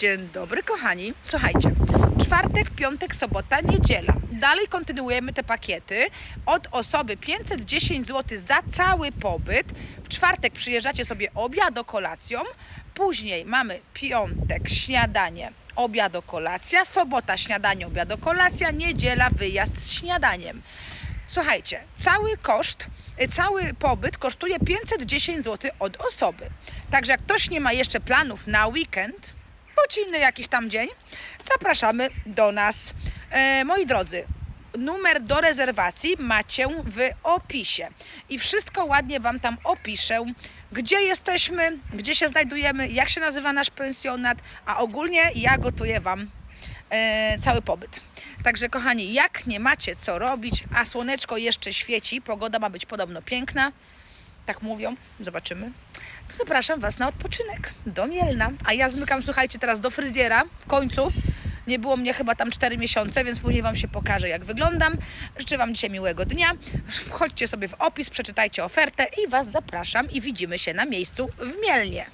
Dzień dobry, kochani. Słuchajcie, czwartek, piątek, sobota, niedziela. Dalej kontynuujemy te pakiety. Od osoby 510 zł za cały pobyt. W czwartek przyjeżdżacie sobie obiad, kolacją. Później mamy piątek, śniadanie, obiad, kolacja. Sobota, śniadanie, obiad, kolacja. Niedziela, wyjazd z śniadaniem. Słuchajcie, cały koszt, cały pobyt kosztuje 510 zł od osoby. Także jak ktoś nie ma jeszcze planów na weekend, bądź inny jakiś tam dzień, zapraszamy do nas. E, moi drodzy, numer do rezerwacji macie w opisie i wszystko ładnie Wam tam opiszę, gdzie jesteśmy, gdzie się znajdujemy, jak się nazywa nasz pensjonat, a ogólnie ja gotuję Wam e, cały pobyt. Także kochani, jak nie macie co robić, a słoneczko jeszcze świeci, pogoda ma być podobno piękna, tak mówią, zobaczymy, to zapraszam Was na odpoczynek do Mielna. A ja zmykam, słuchajcie, teraz do fryzjera w końcu. Nie było mnie chyba tam 4 miesiące, więc później Wam się pokażę, jak wyglądam. Życzę Wam dzisiaj miłego dnia. Wchodźcie sobie w opis, przeczytajcie ofertę i Was zapraszam i widzimy się na miejscu w Mielnie.